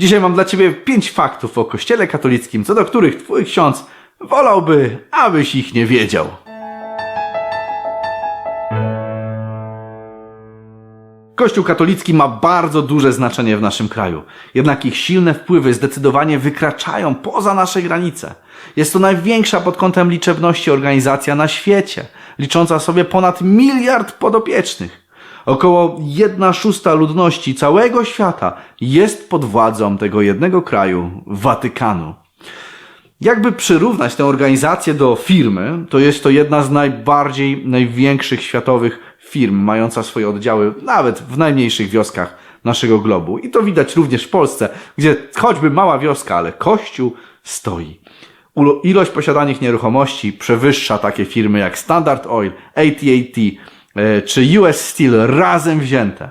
Dzisiaj mam dla Ciebie pięć faktów o Kościele katolickim, co do których Twój ksiądz wolałby, abyś ich nie wiedział. Kościół katolicki ma bardzo duże znaczenie w naszym kraju, jednak ich silne wpływy zdecydowanie wykraczają poza nasze granice. Jest to największa pod kątem liczebności organizacja na świecie, licząca sobie ponad miliard podopiecznych. Około jedna szósta ludności całego świata jest pod władzą tego jednego kraju, Watykanu. Jakby przyrównać tę organizację do firmy, to jest to jedna z najbardziej, największych światowych firm, mająca swoje oddziały nawet w najmniejszych wioskach naszego globu. I to widać również w Polsce, gdzie choćby mała wioska, ale kościół stoi. Ilość posiadanych nieruchomości przewyższa takie firmy jak Standard Oil, AT&T czy US Steel razem wzięte.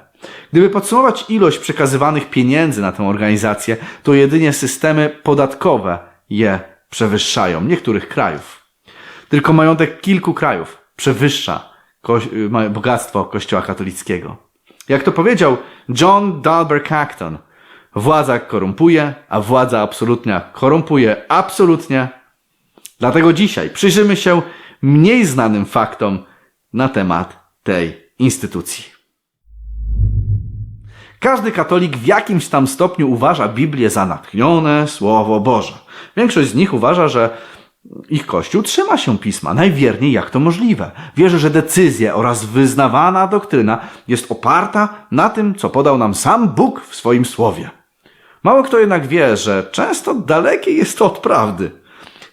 Gdyby podsumować ilość przekazywanych pieniędzy na tę organizację, to jedynie systemy podatkowe je przewyższają niektórych krajów. Tylko majątek kilku krajów przewyższa bogactwo Kościoła katolickiego. Jak to powiedział John Dalbert Acton, władza korumpuje, a władza absolutna korumpuje absolutnie. Dlatego dzisiaj przyjrzymy się mniej znanym faktom na temat tej instytucji. Każdy katolik w jakimś tam stopniu uważa Biblię za natchnione Słowo Boże. Większość z nich uważa, że ich Kościół trzyma się pisma najwierniej jak to możliwe. Wierzy, że decyzje oraz wyznawana doktryna jest oparta na tym, co podał nam sam Bóg w swoim słowie. Mało kto jednak wie, że często dalekie jest to od prawdy.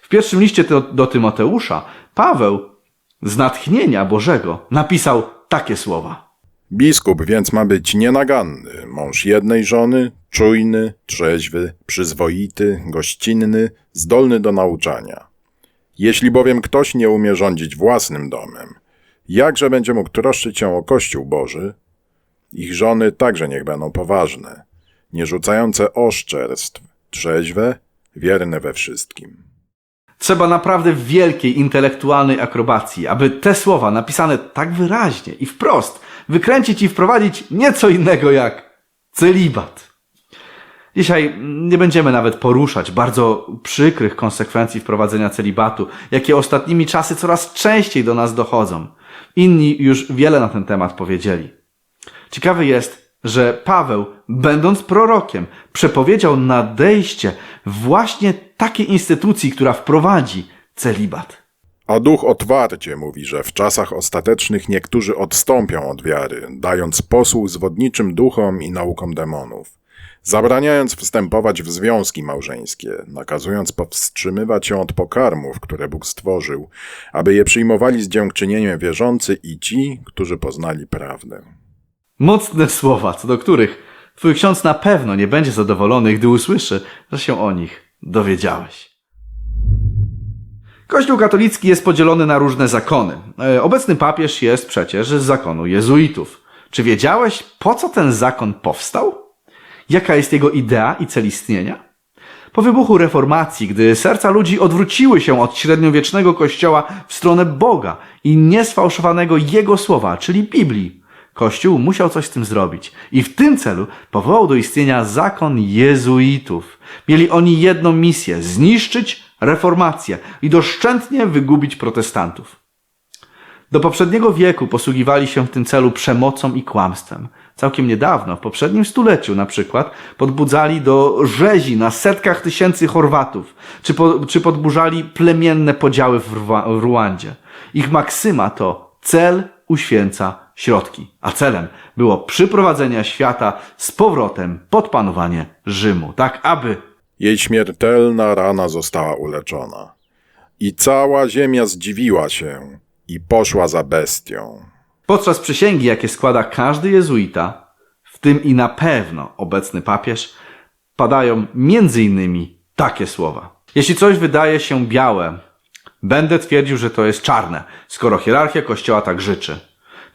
W pierwszym liście do Tymoteusza Paweł z natchnienia Bożego napisał takie słowa. Biskup więc ma być nienaganny, mąż jednej żony, czujny, trzeźwy, przyzwoity, gościnny, zdolny do nauczania. Jeśli bowiem ktoś nie umie rządzić własnym domem, jakże będzie mógł troszczyć się o Kościół Boży? Ich żony także niech będą poważne, nie rzucające oszczerstw, trzeźwe, wierne we wszystkim. Trzeba naprawdę wielkiej intelektualnej akrobacji, aby te słowa napisane tak wyraźnie i wprost wykręcić i wprowadzić nieco innego jak celibat. Dzisiaj nie będziemy nawet poruszać bardzo przykrych konsekwencji wprowadzenia celibatu, jakie ostatnimi czasy coraz częściej do nas dochodzą. Inni już wiele na ten temat powiedzieli. Ciekawe jest, że Paweł, będąc prorokiem, przepowiedział nadejście właśnie takiej instytucji, która wprowadzi celibat. A duch otwarcie mówi, że w czasach ostatecznych niektórzy odstąpią od wiary, dając posłuch zwodniczym duchom i naukom demonów, zabraniając wstępować w związki małżeńskie, nakazując powstrzymywać się od pokarmów, które Bóg stworzył, aby je przyjmowali z dziękczynieniem wierzący i ci, którzy poznali prawdę. Mocne słowa, co do których twój ksiądz na pewno nie będzie zadowolony, gdy usłyszy, że się o nich dowiedziałeś. Kościół katolicki jest podzielony na różne zakony. E, Obecny papież jest przecież z zakonu jezuitów. Czy wiedziałeś, po co ten zakon powstał? Jaka jest jego idea i cel istnienia? Po wybuchu reformacji, gdy serca ludzi odwróciły się od średniowiecznego kościoła w stronę Boga i niesfałszowanego Jego słowa, czyli Biblii, Kościół musiał coś z tym zrobić i w tym celu powołał do istnienia zakon jezuitów. Mieli oni jedną misję zniszczyć reformację i doszczętnie wygubić protestantów. Do poprzedniego wieku posługiwali się w tym celu przemocą i kłamstwem. Całkiem niedawno, w poprzednim stuleciu na przykład, podbudzali do rzezi na setkach tysięcy Chorwatów, czy, po, czy podburzali plemienne podziały w, Rwa, w Ruandzie. Ich maksyma to cel uświęca środki, a celem było przyprowadzenie świata z powrotem pod panowanie Rzymu, tak aby Jej śmiertelna rana została uleczona. I cała ziemia zdziwiła się i poszła za bestią. Podczas przysięgi, jakie składa każdy jezuita, w tym i na pewno obecny papież, padają między innymi takie słowa. Jeśli coś wydaje się białe, będę twierdził, że to jest czarne, skoro hierarchia Kościoła tak życzy.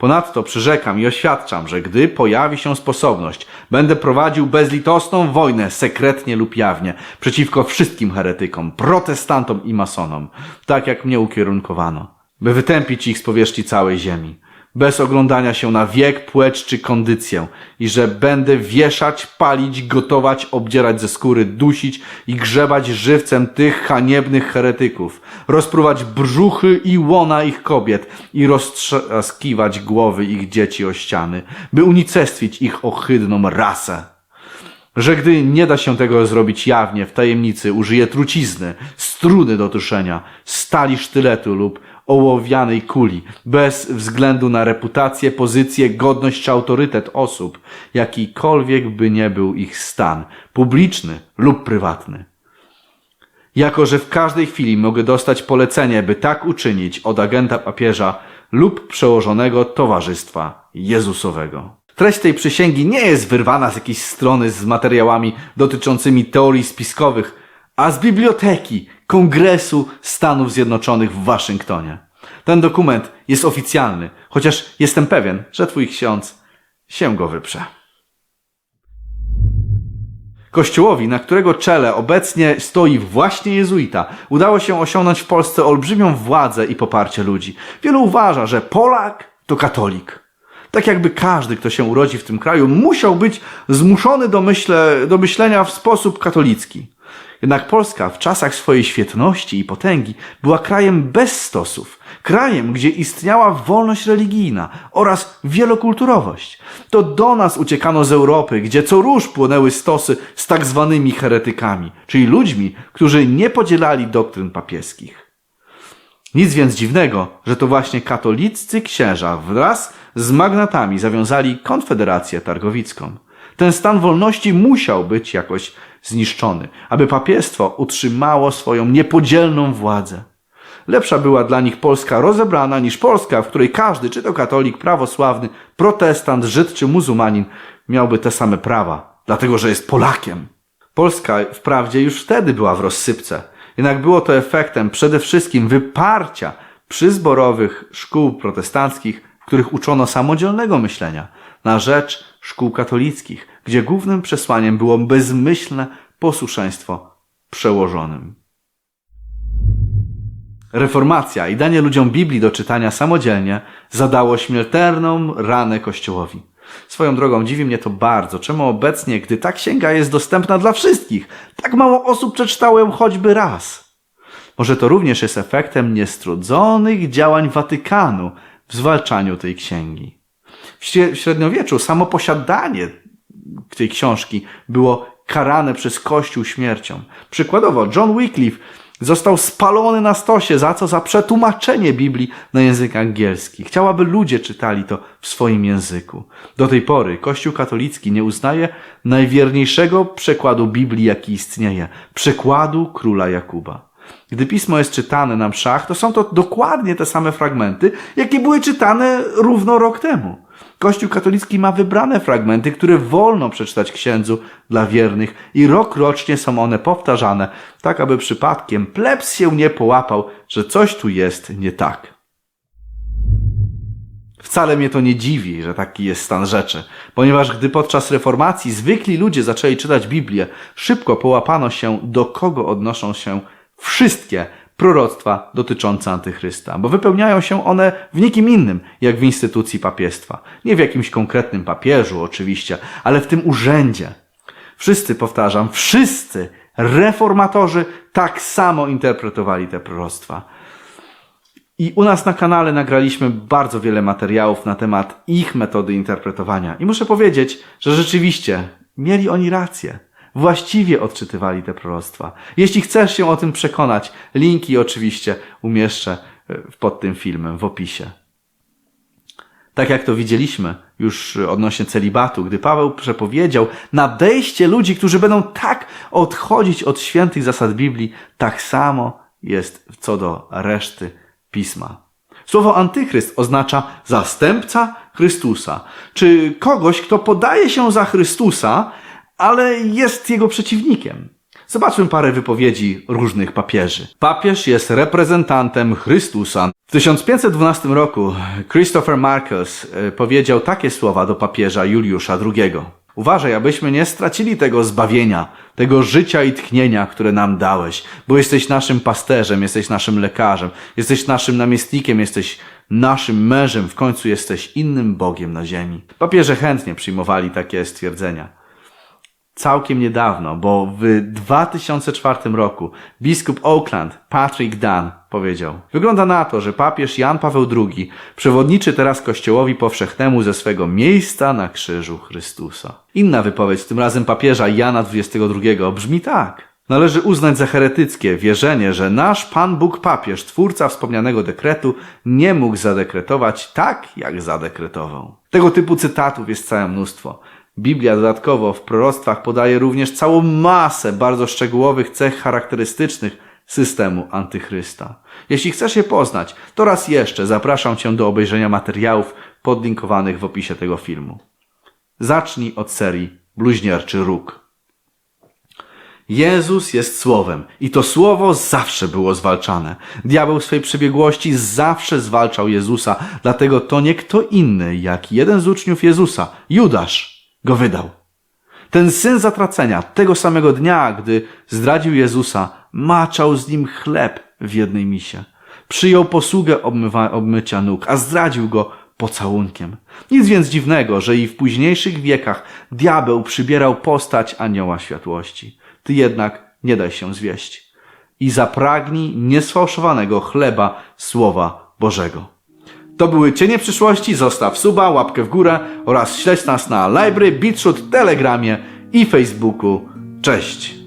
Ponadto przyrzekam i oświadczam, że gdy pojawi się sposobność, będę prowadził bezlitosną wojnę sekretnie lub jawnie przeciwko wszystkim heretykom, protestantom i masonom, tak jak mnie ukierunkowano, by wytępić ich z powierzchni całej ziemi. Bez oglądania się na wiek, płeć czy kondycję i że będę wieszać, palić, gotować, obdzierać ze skóry, dusić i grzebać żywcem tych haniebnych heretyków, rozpruwać brzuchy i łona ich kobiet i roztrzaskiwać głowy ich dzieci o ściany, by unicestwić ich ohydną rasę. Że gdy nie da się tego zrobić jawnie, w tajemnicy, użyje trucizny, struny do tuszenia, stali sztyletu lub ołowianej kuli, bez względu na reputację, pozycję, godność czy autorytet osób, jakikolwiek by nie był ich stan, publiczny lub prywatny. Jako, że w każdej chwili mogę dostać polecenie, by tak uczynić od agenta papieża lub przełożonego Towarzystwa Jezusowego. Treść tej przysięgi nie jest wyrwana z jakiejś strony z materiałami dotyczącymi teorii spiskowych, a z biblioteki Kongresu Stanów Zjednoczonych w Waszyngtonie. Ten dokument jest oficjalny, chociaż jestem pewien, że twój ksiądz się go wyprze. Kościołowi, na którego czele obecnie stoi właśnie jezuita, udało się osiągnąć w Polsce olbrzymią władzę i poparcie ludzi. Wielu uważa, że Polak to katolik. Tak jakby każdy, kto się urodzi w tym kraju, musiał być zmuszony do, myśle, do myślenia w sposób katolicki. Jednak Polska w czasach swojej świetności i potęgi była krajem bez stosów, krajem, gdzie istniała wolność religijna oraz wielokulturowość. To do nas uciekano z Europy, gdzie co róż płonęły stosy z tak zwanymi heretykami, czyli ludźmi, którzy nie podzielali doktryn papieskich. Nic więc dziwnego, że to właśnie katoliccy księża wraz z magnatami zawiązali konfederację targowicką. Ten stan wolności musiał być jakoś zniszczony, aby papiestwo utrzymało swoją niepodzielną władzę. Lepsza była dla nich Polska rozebrana niż Polska, w której każdy, czy to katolik, prawosławny, protestant, Żyd czy muzułmanin, miałby te same prawa, dlatego że jest Polakiem. Polska wprawdzie już wtedy była w rozsypce, jednak było to efektem przede wszystkim wyparcia przyzborowych szkół protestanckich, w których uczono samodzielnego myślenia, na rzecz szkół katolickich, gdzie głównym przesłaniem było bezmyślne posłuszeństwo przełożonym. Reformacja i danie ludziom Biblii do czytania samodzielnie zadało śmiertelną ranę Kościołowi. Swoją drogą dziwi mnie to bardzo, czemu obecnie, gdy ta księga jest dostępna dla wszystkich, tak mało osób przeczytało ją choćby raz. Może to również jest efektem niestrudzonych działań Watykanu w zwalczaniu tej księgi. W śre- w średniowieczu samo posiadanie tej książki było karane przez Kościół śmiercią. Przykładowo, John Wycliffe został spalony na stosie, za co? Za przetłumaczenie Biblii na język angielski. Chciał, aby ludzie czytali to w swoim języku. Do tej pory Kościół katolicki nie uznaje najwierniejszego przekładu Biblii, jaki istnieje. Przekładu króla Jakuba. Gdy pismo jest czytane na mszach, to są to dokładnie te same fragmenty, jakie były czytane równo rok temu. Kościół katolicki ma wybrane fragmenty, które wolno przeczytać księdzu dla wiernych i rok rocznie są one powtarzane, tak aby przypadkiem plebs się nie połapał, że coś tu jest nie tak. Wcale mnie to nie dziwi, że taki jest stan rzeczy, ponieważ gdy podczas reformacji zwykli ludzie zaczęli czytać Biblię, szybko połapano się, do kogo odnoszą się wszystkie proroctwa dotyczące antychrysta, bo wypełniają się one w nikim innym, jak w instytucji papiestwa. Nie w jakimś konkretnym papieżu oczywiście, ale w tym urzędzie. Wszyscy, powtarzam, wszyscy reformatorzy tak samo interpretowali te proroctwa. I u nas na kanale nagraliśmy bardzo wiele materiałów na temat ich metody interpretowania. I muszę powiedzieć, że rzeczywiście mieli oni rację. Właściwie odczytywali te proroctwa. Jeśli chcesz się o tym przekonać, linki oczywiście umieszczę e, pod tym filmem w opisie. Tak jak to widzieliśmy już odnośnie celibatu, gdy Paweł przepowiedział nadejście ludzi, którzy będą tak odchodzić od świętych zasad Biblii, tak samo jest co do reszty pisma. Słowo antychryst oznacza zastępca Chrystusa, czy kogoś, kto podaje się za Chrystusa, ale jest jego przeciwnikiem. Zobaczmy parę wypowiedzi różnych papieży. Papież jest reprezentantem Chrystusa. W 1512 roku Christopher Marcus e, powiedział takie słowa do papieża Juliusza II. Uważaj, abyśmy nie stracili tego zbawienia, tego życia i tchnienia, które nam dałeś, bo jesteś naszym pasterzem, jesteś naszym lekarzem, jesteś naszym namiestnikiem, jesteś naszym mężem, w końcu jesteś innym Bogiem na ziemi. Papieże chętnie przyjmowali takie stwierdzenia całkiem niedawno, bo w 2004 roku biskup Oakland Patrick Dunn powiedział: Wygląda na to, że papież Jan Paweł II przewodniczy teraz Kościołowi powszechnemu ze swego miejsca na krzyżu Chrystusa. Inna wypowiedź, tym razem papieża Jana XXII, brzmi tak. Należy uznać za heretyckie wierzenie, że nasz Pan Bóg papież, twórca wspomnianego dekretu, nie mógł zadekretować tak, jak zadekretował. Tego typu cytatów jest całe mnóstwo. Biblia dodatkowo w proroctwach podaje również całą masę bardzo szczegółowych cech charakterystycznych systemu antychrysta. Jeśli chcesz je poznać, to raz jeszcze zapraszam Cię do obejrzenia materiałów podlinkowanych w opisie tego filmu. Zacznij od serii Bluźnierczy Róg. Jezus jest Słowem i to Słowo zawsze było zwalczane. Diabeł w swej przebiegłości zawsze zwalczał Jezusa, dlatego to nie kto inny, jak jeden z uczniów Jezusa, Judasz, go wydał. Ten syn zatracenia, tego samego dnia, gdy zdradził Jezusa, maczał z nim chleb w jednej misie. Przyjął posługę obmywa- obmycia nóg, a zdradził go pocałunkiem. Nic więc dziwnego, że i w późniejszych wiekach diabeł przybierał postać anioła światłości. Ty jednak nie daj się zwieść i zapragnij niesfałszowanego chleba Słowa Bożego. To były Cienie Przyszłości. Zostaw suba, łapkę w górę oraz śledź nas na Library, Beatroot, Telegramie i Facebooku. Cześć!